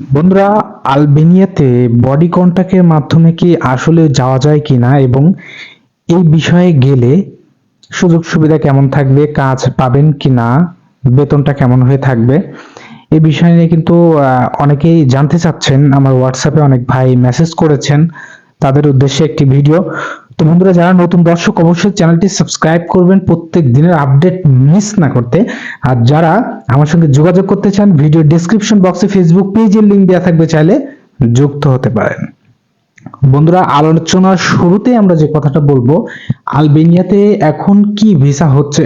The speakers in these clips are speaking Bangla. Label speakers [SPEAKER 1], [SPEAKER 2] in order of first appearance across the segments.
[SPEAKER 1] বন্ধুরা, আলবেনিয়াতে বডি কন্টাক্টের মাধ্যমে কি আসলে যাওয়া যায় কিনা এবং এই বিষয়ে গেলে সুযোগ সুবিধা কেমন থাকবে, কাজ পাবেন কিনা বেতনটা কেমন হয়ে থাকবে, এই বিষয় নিয়ে কিন্তু অনেকেই জানতে চাচ্ছেন। আমার হোয়াটসঅ্যাপে অনেক ভাই মেসেজ করেছেন। তাদের উদ্দেশ্যে একটি ভিডিও তো বন্ধুরা, যারা নতুন দর্শক, অবশ্যই চ্যানেলটি সাবস্ক্রাইব করবেন। প্রত্যেক দিনের আপডেট মিস না করতে। আর যারা আমার সঙ্গে যোগাযোগ করতে চান, ভিডিও ডেসক্রিপশন বক্সে ফেসবুক পেজের লিংক দেওয়া থাকবে, চাইলে যুক্ত হতে পারেন। বন্ধুরা, আলোচনার শুরুতে আমরা যে কথাটা বলব, আলবেনিয়াতে এখন কি ভিসা হচ্ছে?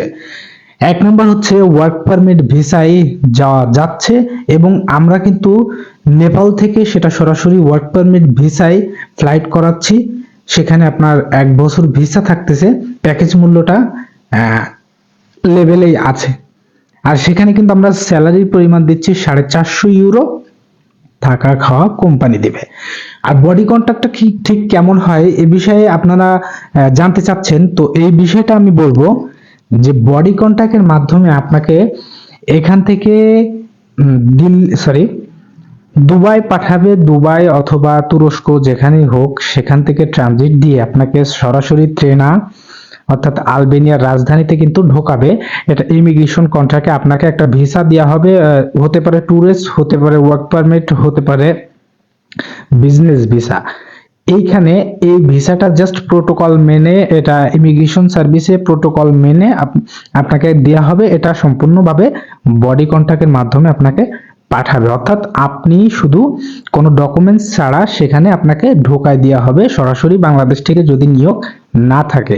[SPEAKER 1] এক নম্বর হচ্ছে ওয়ার্ক পারমিট ভিসায় যাওয়া যাচ্ছে এবং আমরা কিন্তু নেপাল থেকে সেটা সরাসরি ওয়ার্ক পারমিট ভিসায় ফ্লাইট করাচ্ছি। সেখানে আপনার এক বছর ভিসা থাকতেছে প্যাকেজ মূল্যটা লেভেলেই আছে। আর সেখানে কিন্তু আমরা স্যালারির পরিমাণ দিচ্ছি সাড়ে চারশো ইউরো থাকা খাওয়া কোম্পানি দেবে। আর বডি কন্ট্রাক্টটা ঠিক ঠিক কেমন হয় এ বিষয়ে আপনারা জানতে চাচ্ছেন। তো এই বিষয়টা আমি বলব যে বডি কন্ট্রাক্টের মাধ্যমে আপনাকে এখান থেকে দিল্লি সরি দুবাই পাঠাবে দুবাই অথবা তুরস্ক যেখানেই হোক, সেখান থেকে ট্রানজিট দিয়ে আপনাকে সরাসরি ট্রেনা অর্থাৎ আলবেনিয়ার রাজধানীতে কিন্তু ঢোকাবে। এটা ইমিগ্রেশন কন্ট্রাক্টে আপনাকে একটা ভিসা দেওয়া হবে হতে পারে ট্যুরিস্ট হতে পারে ওয়ার্ক পারমিট হতে পারে বিজনেস ভিসা এইখানে এই ভিসাটা জাস্ট প্রোটোকল মেনে, এটা ইমিগ্রেশন সার্ভিসে প্রোটোকল মেনে আপনাকে দেওয়া হবে। এটা সম্পূর্ণভাবে বডি কন্ট্যাক্টের মাধ্যমে আপনাকে পাঠাবে। অর্থাৎ আপনি শুধু কোনো ডকুমেন্টস ছাড়া সেখানে আপনাকে ঢোকায় দেওয়া হবে, সরাসরি বাংলাদেশ থেকে যদি নিয়োগ না থাকে।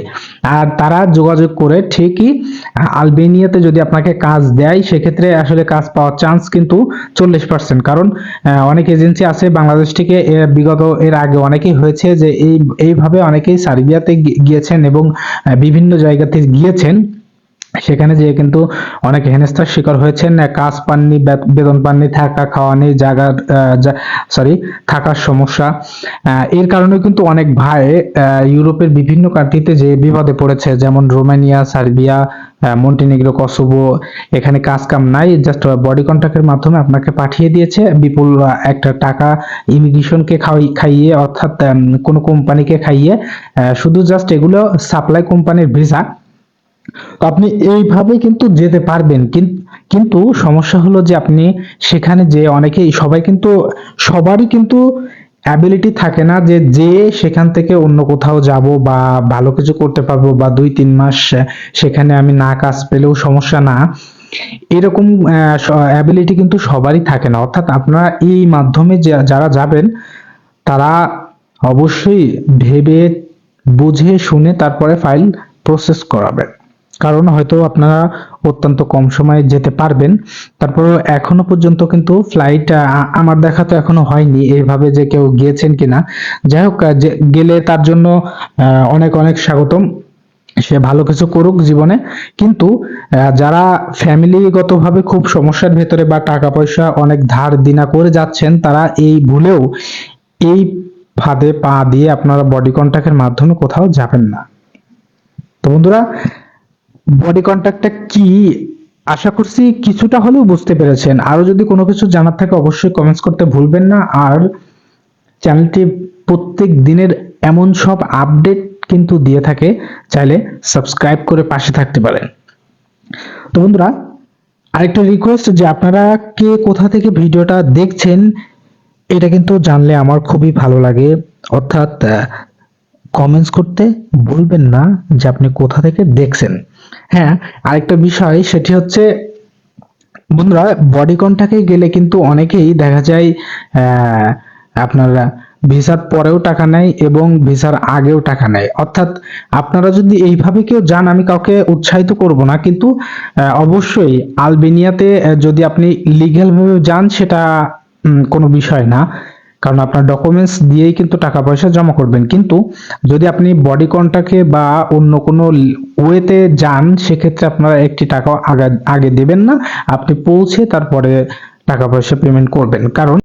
[SPEAKER 1] আর তারা যোগাযোগ করে ঠিকই আলবেনিয়াতে যদি আপনাকে কাজ দেয়, সেক্ষেত্রে আসলে কাজ পাওয়ার চান্স কিন্তু চল্লিশ পার্সেন্ট কারণ অনেক এজেন্সি আছে বাংলাদেশ থেকে বিগত এর আগে অনেকেই হয়েছে যে এই, এইভাবে অনেকেই সার্বিয়াতে গিয়েছেন এবং বিভিন্ন জায়গাতে গিয়েছেন। সেখানে যেয়ে কিন্তু অনেক হেনস্থার শিকার হয়েছেন। কাজ পাননি বেতন পাননি, থাকা খাওয়া নেই জায়গার সরি থাকার সমস্যা। এর কারণে কিন্তু অনেক ভাই ইউরোপের বিভিন্ন কান্ট্রিতে যে বিপদে পড়েছে, যেমন রোমানিয়া, সার্বিয়া মন্টিনিগ্রো, কসোভো, এখানে কাজ কাম নাই জাস্ট বডি কন্ট্রাক্টের মাধ্যমে আপনাকে পাঠিয়ে দিয়েছে। বিপুল একটা টাকা ইমিগ্রেশনকে খাওয়াই, খাইয়ে, অর্থাৎ কোনো কোম্পানিকে খাইয়ে শুধু জাস্ট এগুলো সাপ্লাই কোম্পানির ভিসা আপনি এইভাবে কিন্তু যেতে পারবেন। কিন্তু সমস্যা হলো যে আপনি সেখানে যে অনেকেই, সবাই কিন্তু, সবারই কিন্তু অ্যাবিলিটি থাকে না যে যে সেখান থেকে অন্য কোথাও যাব বা ভালো কিছু করতে পারব বা দুই, তিন মাস সেখানে আমি না কাজ পেলেও সমস্যা না। এরকম অ্যাবিলিটি কিন্তু সবারই থাকে না। অর্থাৎ আপনারা এই মাধ্যমে যারা যাবেন, তারা অবশ্যই ভেবে, বুঝে, শুনে তারপরে ফাইল প্রসেস করাবেন। কারণ হয়তো আপনারা অত্যন্ত কম সময়ে যেতে পারবেন। তারপর এখনও পর্যন্ত কিন্তু ফ্লাইট আমার দেখা তো এখনও হয়নি এইভাবে যে কেউ গিয়েছেন কিনা। যাই হোক গেলে তার জন্য অনেক অনেক স্বাগতম। সে ভালো কিছু করুক জীবনে। কিন্তু যারা ফ্যামিলিগতভাবে খুব সমস্যার ভেতরে বা টাকা পয়সা অনেক ধার দিনা করে যাচ্ছেন, তারা এই ভুলেও এই ফাঁদে পা দিয়ে আপনারা বডি কন্ট্যাক্টের মাধ্যমে কোথাও যাবেন না। তো বন্ধুরা বডি কন্ট্যাক্টটা কি? আশা করছি কিছুটা হলেও বুঝতে পেরেছেন। আরও যদি কোনো কিছু জানার থাকে অবশ্যই কমেন্টস করতে ভুলবেন না। আর চ্যানেলটি প্রত্যেক দিনের এমন সব আপডেট কিন্তু দিয়ে থাকে, চাইলে সাবস্ক্রাইব করে পাশে থাকতে পারেন। তো বন্ধুরা, আরেকটা রিকোয়েস্ট যে আপনারা কে কোথা থেকে ভিডিওটা দেখছেন, এটা কিন্তু জানলে আমার খুবই ভালো লাগে। অর্থাৎ কমেন্টস করতে ভুলবেন না যে আপনি কোথা থেকে দেখছেন। হ্যাঁ আরেকটা বিষয় সেটি হচ্ছে, বন্ধুরা বডি কন্টাক্টে গেলে কিন্তু অনেকেই দেখা যায় আপনার ভিসার পরেও টাকা নেয় এবং ভিসার আগেও টাকা নেয়। অর্থাৎ আপনারা যদি এইভাবে কেউ যান, আমি কাউকে উৎসাহিত করব না, কিন্তু অবশ্যই আলবেনিয়াতে যদি আপনি লিগ্যাল ভাবে যান, সেটা কোনো বিষয় না। কারণ আপনার ডকুমেন্টস দিয়েই কিন্তু টাকা পয়সা জমা করবেন। কিন্তু যদি আপনি বডি কন্টাক্টে বা অন্য কোনো ওয়েতে যান, সেক্ষেত্রে আপনারা একটি টাকা আগে আগে দেবেন না। আপনি পৌঁছে তারপরে টাকা পয়সা পেমেন্ট করবেন। কারণ